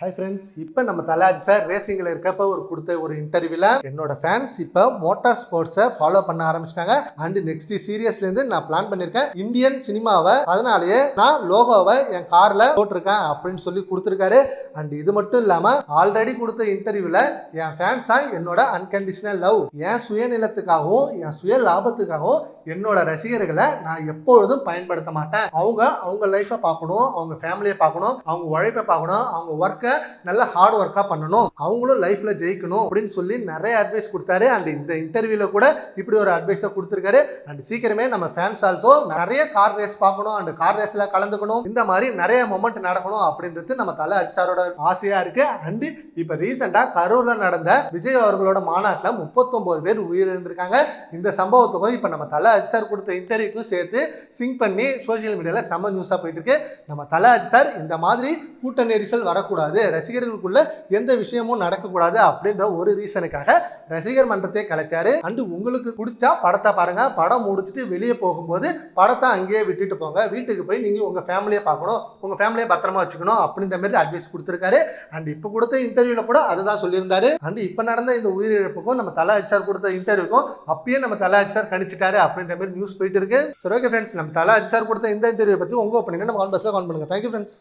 Hi friends இப்போ நம்ம தலாஜி sir ரேசிங்கில் இருக்கப்ப ஒரு கொடுத்த ஒரு இன்டர்வியூல என்னோட ஃபேன்ஸ் இப்போ மோட்டார் ஸ்போர்ட்ஸை ஃபாலோ பண்ண ஆரம்பிச்சிட்டாங்க. அண்ட் நெக்ஸ்ட் சீரியஸ்லேருந்து நான் பிளான் பண்ணியிருக்கேன் இந்தியன் சினிமாவை அதனாலேயே நான் லோகோவை என் காரில் போட்டிருக்கேன் அப்படின்னு சொல்லி கொடுத்துருக்காரு. அண்ட் இது மட்டும் இல்லாமல் ஆல்ரெடி கொடுத்த இன்டர்வியூவில் என் ஃபேன்ஸ் தான் என்னோட அன்கண்டிஷனல் லவ் என் சுயநிலத்துக்காகவும் என் சுய லாபத்துக்காகவும் என்னோட ரசிகர்களை நான் எப்பொழுதும் பயன்படுத்த மாட்டேன். அவங்க அவங்க லைஃப்பை பார்க்கணும் அவங்க ஃபேமிலியை பார்க்கணும் அவங்க உழைப்பை பார்க்கணும் அவங்க ஒர்க்கை நல்ல ஹார்ட் ஒர்க்காக பண்ணணும். அவங்களும் லைஃப்பில் ஜெயிக்கணும் அப்படின்னு சொல்லி நிறைய அட்வைஸ் கொடுத்தாரு. அண்ட் இந்த இன்டர்வியூவில் கூட இப்படி ஒரு அட்வைஸை கொடுத்துருக்காரு. அண்ட் சீக்கிரமே நம்ம ஃபேன்ஸ் ஆல்சோ நிறைய கார் ரேஸ் பார்க்கணும். அண்ட் கார் ரேஸில் கலந்துக்கணும். இந்த மாதிரி நிறைய மொமெண்ட் நடக்கணும் அப்படின்றது நம்ம தலை அஜிசாரோட ஆசையாக இருக்குது அண்ட் இப்போ ரீசெண்டாக கரூரில் நடந்த விஜய் அவர்களோட மாநாட்டில் முப்பத்தொம்போது பேர் உயிரிழந்திருக்காங்க. இந்த சம்பவத்துக்கும் இப்போ நம்ம தலை அஜிசார் கொடுத்த இன்டர்வியூக்கும் சேர்த்து சிங்க் பண்ணி சோஷியல் மீடியாவில் செம்ம நியூஸாக போயிட்டு இருக்கு. நம்ம தலை அஜிசார் இந்த மாதிரி கூட்ட நெரிசல் வரக்கூடாது. ரசிகர்களுக்குள்ள எந்த விஷயமும் நடக்கக்கூடாது அப்படின்ற ஒரு ரீசனுக்காக ரசிகர் மன்றத்தை கலைச்சாரு. அண்டு உங்களுக்கு பிடிச்சா படத்தை பாருங்க. படம் முடிச்சுட்டு வெளியே போகும்போது படத்தை அங்கேயே விட்டுட்டு போங்க. வீட்டுக்கு போய் நீங்க உங்க ஃபேமிலியை பார்க்கணும். உங்க ஃபேமிலியை பத்திரமா வச்சுக்கணும் அப்படின்ற மாதிரி அட்வைஸ் கொடுத்துருக்காரு. அண்ட் இப்போ கொடுத்த இன்டர்வியூல கூட அதுதான் சொல்லியிருந்தாரு. அண்ட் இப்போ நடந்த இந்த உயிரிழப்புக்கும் நம்ம தலாஜி சார் கொடுத்த இன்டர்வியூக்கும் அப்பயே நம்ம தலாஜி சார் கணிச்சிட்டாரு அப்படின்ற மாதிரி நியூஸ் போயிட்டு இருக்கு. சரி ஓகே ஃப்ரெண்ட்ஸ் நம்ம தலாஜி சார் கொடுத்த இந்த இன்டர்வியூ பத்தி உங்க ஒப்பீனியன் நம்ம கான்பர்ஸ்ல கான் பண்ணுங்க. Thank you friends